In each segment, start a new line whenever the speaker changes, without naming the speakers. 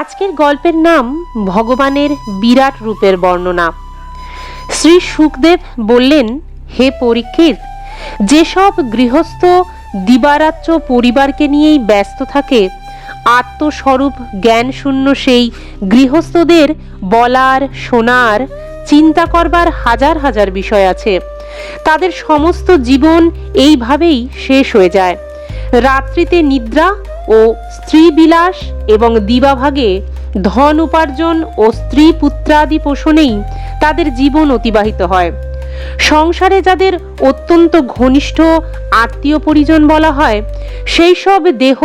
আজকের গল্পের নাম ভগবানের বিরাট রূপের বর্ণনা। শ্রী সুখদেব বললেন, হে পরীক্ষিত, যেসব গৃহস্থ দিবারাত্র পরিবারকে নিয়েই ব্যস্ত থাকে, আত্মস্বরূপ জ্ঞানশূন্য সেই গৃহস্থদের বলার, শোনার, চিন্তা করবার হাজার হাজার বিষয় আছে। তাদের সমস্ত জীবন এইভাবেই শেষ হয়ে যায়। রাত্রিতে নিদ্রা ও স্ত্রী বিলাস এবং দিবাভাগে ধন উপার্জন ও স্ত্রী পুত্রাদি পোষণেই তাদের জীবন অতিবাহিত হয়। সংসারে যাদের অত্যন্ত ঘনিষ্ঠ আত্মীয় পরিজন বলা হয়, সেই সব দেহ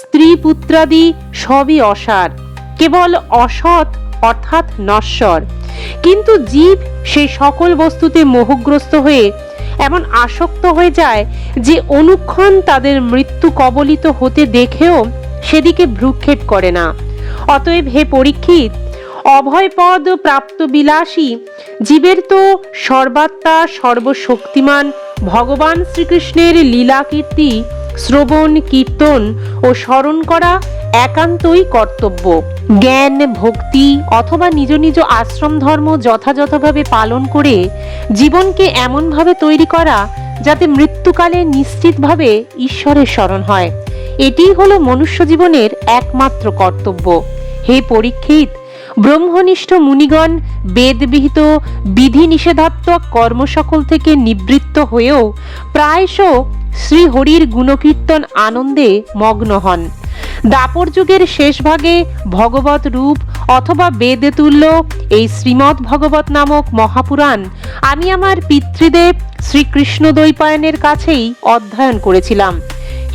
স্ত্রী পুত্রাদি সবই অসার, কেবল অসৎ অর্থাৎ নশ্বর। কিন্তু জীব সেই সকল বস্তুতে মোহগ্রস্ত হয়ে এমন আসক্ত হয়ে যায় যে অনুক্ষণ তাদের মৃত্যু কবলিত হতে দেখেও সেদিকে ভ্রুক্ষেপ করে না। অতএব হে পরীক্ষিত, অভয়পদ প্রাপ্ত বিলাসী, জীবের তো সর্বাত্মা সর্বশক্তিমান ভগবান শ্রীকৃষ্ণের লীলা কীর্তি শ্রবণ, কীর্তন ও স্মরণ করা একান্তই কর্তব্য। জ্ঞান, ভক্তি অথবা নিজ নিজ আশ্রম ধর্ম যথাযথভাবে পালন করে জীবনকে এমনভাবে তৈরি করা যাতে মৃত্যুকালে নিশ্চিতভাবে ঈশ্বরের স্মরণ হয়। এটিই হলো মনুষ্য জীবনের একমাত্র কর্তব্য। হে পরীক্ষিত, ব্রহ্মনিষ্ঠ মুনিগণ, বেদবিহিত বিধি নিষেধাত্মক কর্মসকল থেকে নিবৃত্ত হয়েও প্রায়শ শ্রীহরির গুণকীর্তন আনন্দে মগ্ন হন। দাপর যুগের শেষ ভাগে ভগবত রূপ অথবা বেদে তুল্য এই শ্রীমৎ ভগবত নামক মহাপুরাণ আমি আমার পিতৃদেব শ্রীকৃষ্ণ দ্বৈপায়নের কাছেই অধ্যয়ন করেছিলাম।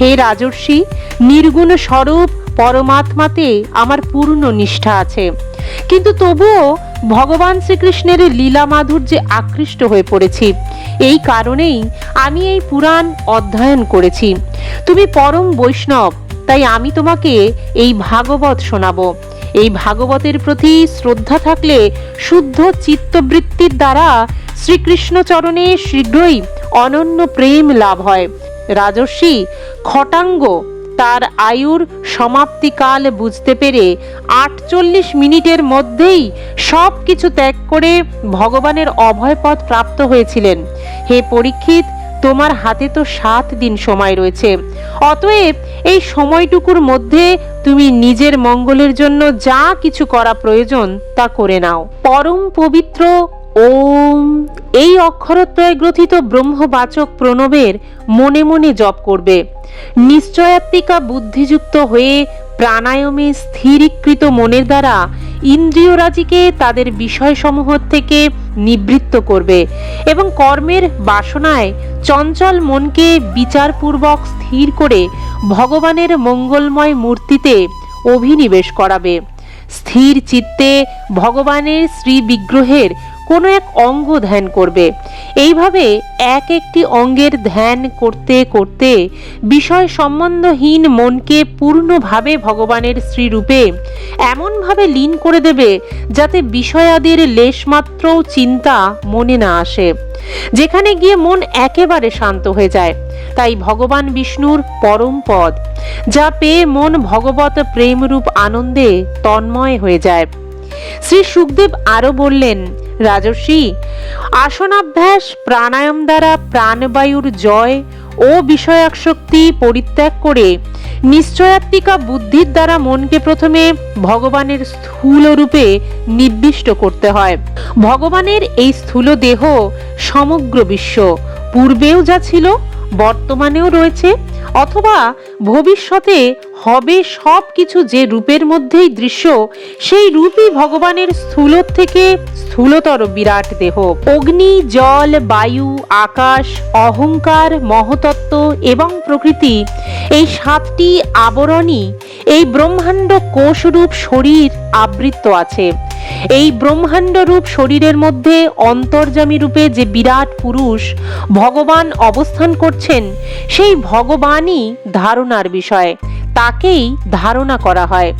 হে রাজর্ষি, নির্গুণ স্বরূপ পরমাত্মাতে আমার পূর্ণ নিষ্ঠা আছে। কিন্তু তবুও ভগবান শ্রীকৃষ্ণের লীলা মাধুর্যে আকৃষ্ট হয়ে পড়েছি। এই কারণেই আমি এই পুরাণ অধ্যয়ন করেছি। তুমি পরম বৈষ্ণব, তাই আমি তোমাকে এই ভাগবত শোনাবো। এই ভাগবতের প্রতি শ্রদ্ধা থাকলে শুদ্ধ চিত্তবৃত্তির দ্বারা শ্রীকৃষ্ণ চরণে শীঘ্রই অনন্য প্রেম লাভ হয়। রাজর্ষি, খটাঙ্গ তার আয়ুর সমাপ্তিকাল বুঝতে পেরে আটচল্লিশ মিনিটের মধ্যেই সব কিছু ত্যাগ করে ভগবানের অভয়পদ প্রাপ্ত হয়েছিলেন। হে পরীক্ষিত, তোমার হাতে তো সাত দিন সময় রয়েছে। অতএব এই সময়টুকুর মধ্যে তুমি নিজের মঙ্গলের জন্য যা কিছু করা প্রয়োজন তা করে নাও। পরম পবিত্র ওম। এই অক্ষরত্রয় গ্রথিত ব্রহ্মবাচক প্রণবের মনে মনে জপ করবে। নিশ্চয়াত্মিকা বুদ্ধিযুক্ত হয়ে প্রাণায়ামে স্থিরীকৃত মনের দ্বারা ইন্দ্রিয়রাজিকে তাদের বিষয়সমূহ থেকে নিবৃত্ত করবে এবং কর্মের বাসনায় চঞ্চল মনকে বিচারপূর্বক স্থির করে ভগবানের মঙ্গলময় মূর্তিতে অভিনিবেশ করাবে। স্থির চিত্তে ভগবানের শ্রী বিগ্রহের কোনো এক অঙ্গ ধ্যান করবে। এইভাবে এক একটি অঙ্গের ধ্যান করতে করতে বিষয় সম্বন্ধহীন মনকে পূর্ণভাবে ভগবানের শ্রীরূপে এমনভাবে লীন করে দেবে যাতে বিষয়াদির লেশমাত্রও চিন্তা মনে না আসে। যেখানে গিয়ে মন একেবারে শান্ত হয়ে যায়। তাই ভগবান বিষ্ণুর পরম পদ, যা পেয়ে মন ভগবত প্রেমরূপ আনন্দে তন্ময় হয়ে যায়। শ্রী সুখদেব আরও বললেন রাজর্ষি, আসনাভ্যাস প্রাণায়াম দ্বারা প্রাণবায়ুর জয় ও বিষয়াসক্তি পরিত্যাগ করে নিশ্চয়াত্মিকা বুদ্ধির দ্বারা মনকে প্রথমে ভগবানের স্থূল রূপে নির্দিষ্ট করতে হয়। ভগবানের এই স্থূল দেহ সমগ্র বিশ্ব, পূর্বেও যা ছিল, বর্তমানেও রয়েছে, অথবা ভবিষ্যতে হবে সব কিছু যে রূপের মধ্যেই দৃশ্য, সেই রূপই ভগবানের স্থূল থেকে স্থূলতর বিরাট দেহ। অগ্নি, জল, বায়ু, আকাশ, অহংকার, মহতত্ত্ব এবং প্রকৃতি এই সাতটি আবরণই এই ব্রহ্মাণ্ড কোষরূপ শরীর আবৃত্ত আছে। এই ব্রহ্মাণ্ড রূপ শরীরের মধ্যে অন্তর্জামী রূপে যে বিরাট পুরুষ ভগবান অবস্থান করছেন, সেই ভগবানই ধারণার বিষয়। তাকেই ধারণা করা হয়।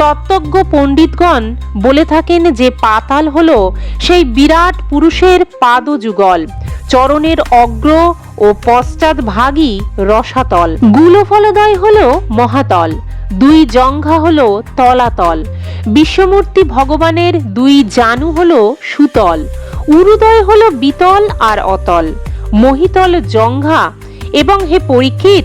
তত্ত্বজ্ঞ পণ্ডিতগণ বলে থাকেন যে পাতাল হল সেই বিরাট পুরুষের পাদযুগল, চরণের অগ্র ও পশ্চাৎ ভাগই রসাতল। গুলফলদয় হল মহাতল, দুই জঙ্ঘা হল তলাতল, বিশ্বমূর্তি ভগবানের দুই জানু হল সুতল, উরুদয় হল বিতল আর অতল, মহিতল জঙ্ঘা এবং হে পরীক্ষিত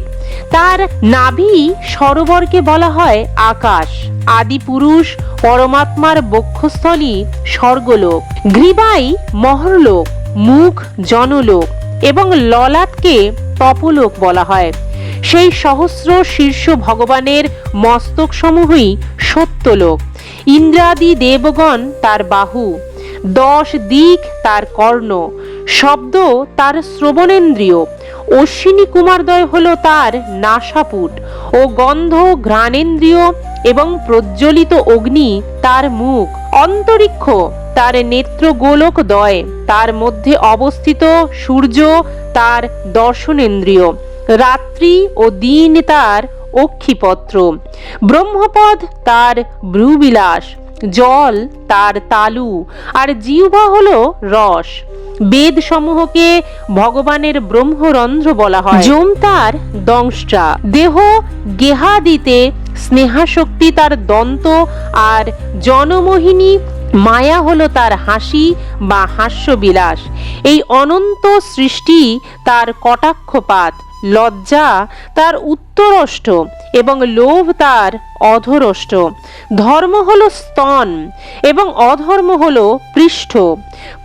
তার নাভি সরোবরকে বলা হয় আকাশ। আদি পুরুষ পরমাত্মার বক্ষস্থলী স্বর্গলোক। গ্রীবাই মহরলোক, মুখ জনলোক এবং ললাটকে তপলোক বলা হয়। সেই সহস্র শীর্ষ ভগবানের মস্তক সমূহই সত্যলোক। ইন্দ্রাদি দেবগণ তার বাহু, দশ দিক তার কর্ণ, শব্দ তার শ্রবণেন্দ্রিয়। অশ্বিনী কুমারদ্বয় হল তার নাসাপুট ও গন্ধ, ঘ্রাণেন্দ্রিয় এবং প্রজ্বলিত অগ্নি তার মুখ। অন্তরিক্ষ তার নেত্র গোলক দয়, তার মধ্যে অবস্থিত সূর্য তার দর্শনেন্দ্রিয়। রাত্রি ও দিন তার অক্ষিপত্র। ব্রহ্মপদ তার ভ্রুবিলাস। জল তার তালু। আর জিহ্বা হলো রস। বেদ সমূহকে ভগবানের ব্রহ্মরন্ধ্র বলা হয়। যম তার দংশা দেহ গেহাদিতে স্নেহাশক্তি তার দন্ত আর জনমোহিনী মায়া হলো তার হাসি বা হাস্যবিলাস। এই অনন্ত সৃষ্টি তার কটাক্ষপাত, লজ্জা তার উত্তরষ্ট এবং লোভ তার অধরষ্ট। ধর্ম হলো স্তন এবং অধর্ম হলো পৃষ্ঠ।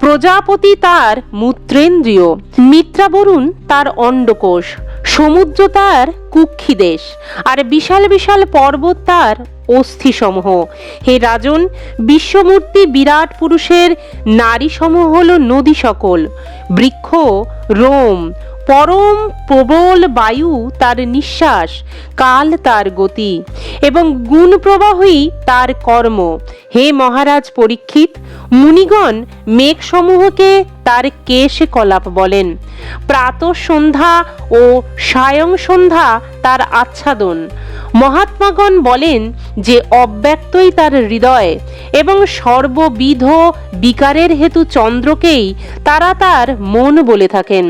প্রজাপতি তার মূত্রেন্দ্রিয়। মিত্রাবরুণ তার অন্ডকোষ। সমুদ্র তার কুক্ষিদেশ আর বিশাল বিশাল পর্বত তার অস্থিসমূহ। হে রাজন, বিশ্বমূর্তি বিরাট পুরুষের নারীসমূহ হল নদী সকল, বৃক্ষ, রোম পরম প্রবল বায়ু তার নিঃশ্বাস, কাল তার গতি এবং গুণ প্রবাহই তার কর্ম। হে মহারাজ পরীক্ষিত, মুনিগণ মেঘসমূহকে তার কেশ কলাপ বলেন। প্রাত সন্ধ্যা ও সায়ং সন্ধ্যা তার আচ্ছাদন। মহাত্মাগণ বলেন যে অব্যক্তই তার হৃদয় এবং সর্ববিধ বিকারের হেতু চন্দ্রকেই তারা তার মন বলে থাকেন।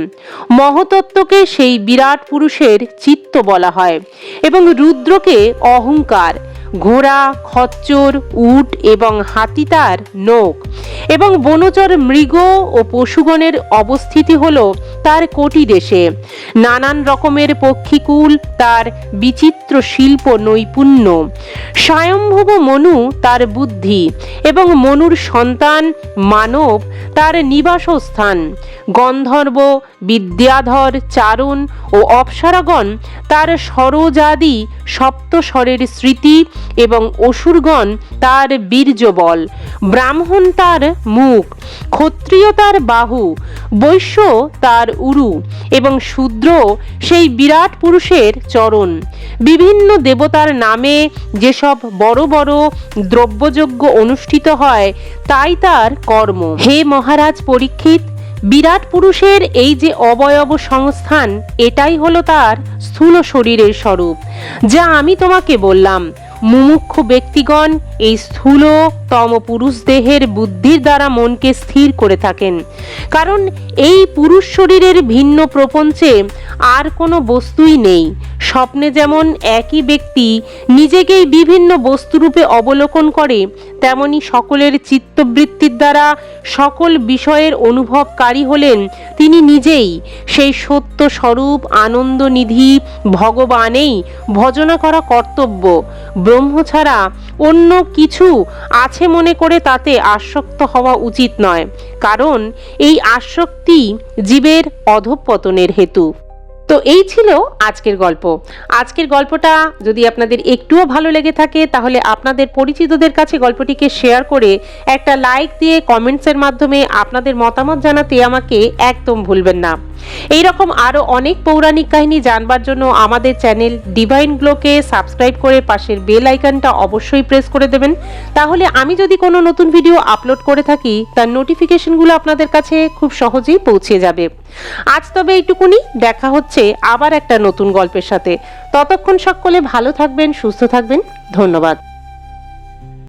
মহতত্ত্বকে সেই বিরাট পুরুষের চিত্ত বলা হয় এবং রুদ্রকে অহংকার ঘোড়া, খচ্চর, উট এবং হাতি তার নোক। এবং বনচর মৃগ ও পশুগণের অবস্থিতি হল তার কোটি দেশে। নানান রকমের পক্ষীকুল, তার বিচিত্র শিল্প নৈপুণ্য। স্বয়ম্ভব মনু তার বুদ্ধি এবং মনুর সন্তান মানব তার নিবাসস্থান। গন্ধর্ব, বিদ্যাধর, চারণ ও অপ্সরাগণ তার সরোজাদি সপ্তস্বরের স্মৃতি এবং অসুরগণ তার বীর্যবল। ব্রাহ্মণ তার মুখ, ক্ষত্রিয় তার বাহু, বৈশ্য তার উরু এবং শূদ্র সেই বিরাট পুরুষের চরণ। বিভিন্ন দেবতার নামে যেসব বড় বড় দ্রব্যযজ্ঞ অনুষ্ঠিত হয়, তাই তার কর্ম। হে মহারাজ পরীক্ষিত বিরাট পুরুষের এই যে অবয়ব সংস্থান, এটাই হলো তার স্থূল শরীরের স্বরূপ, যা আমি তোমাকে বললাম। মুমুক্ষু ব্যক্তিগণ এই স্থূলতম পুরুষ দেহের বুদ্ধির দ্বারা মনকে স্থির করে থাকেন। কারণ এই পুরুষ শরীরের ভিন্ন প্রপঞ্চে আর কোনো বস্তুই নেই। স্বপ্নে যেমন একই ব্যক্তি নিজেকেই বিভিন্ন বস্তুরূপে অবলোকন করে, তেমনি সকলের চিত্তবৃত্তির দ্বারা সকল বিষয়ের অনুভবকারী হলেন তিনি নিজেই। সেই সত্য স্বরূপ, আনন্দনিধি, ভগবানেই ভজনা করা কর্তব্য। ব্রহ্ম ছাড়া অন্য কিছু আছে মনে করে তাতে আসক্ত হওয়া উচিত নয়, কারণ এই আসক্তি জীবের অধঃপতনের হেতু। তো এই ছিল আজকের গল্প। আজকের গল্পটা যদি আপনাদের একটুও ভালো লেগে থাকে, তাহলে আপনাদের পরিচিতদের কাছে গল্পটিকে শেয়ার করে একটা লাইক দিয়ে কমেন্টসের মাধ্যমে আপনাদের মতামত জানাতে আমাকে একদম ভুলবেন না। এই রকম আরও অনেক পৌরাণিক কাহিনী জানবার জন্য আমাদের চ্যানেল ডিভাইন গ্লোকে সাবস্ক্রাইব করে পাশের বেল আইকনটা অবশ্যই প্রেস করে দেবেন। তাহলে আমি যদি কোনো নতুন ভিডিও আপলোড করে থাকি, তার নোটিফিকেশনগুলো আপনাদের কাছে খুব সহজেই পৌঁছে যাবে। আজ তবে এইটুকুনি, দেখা হচ্ছে আবার একটা নতুন গল্পের সাথে। ততক্ষণ সকলে ভালো থাকবেন, সুস্থ থাকবেন। ধন্যবাদ।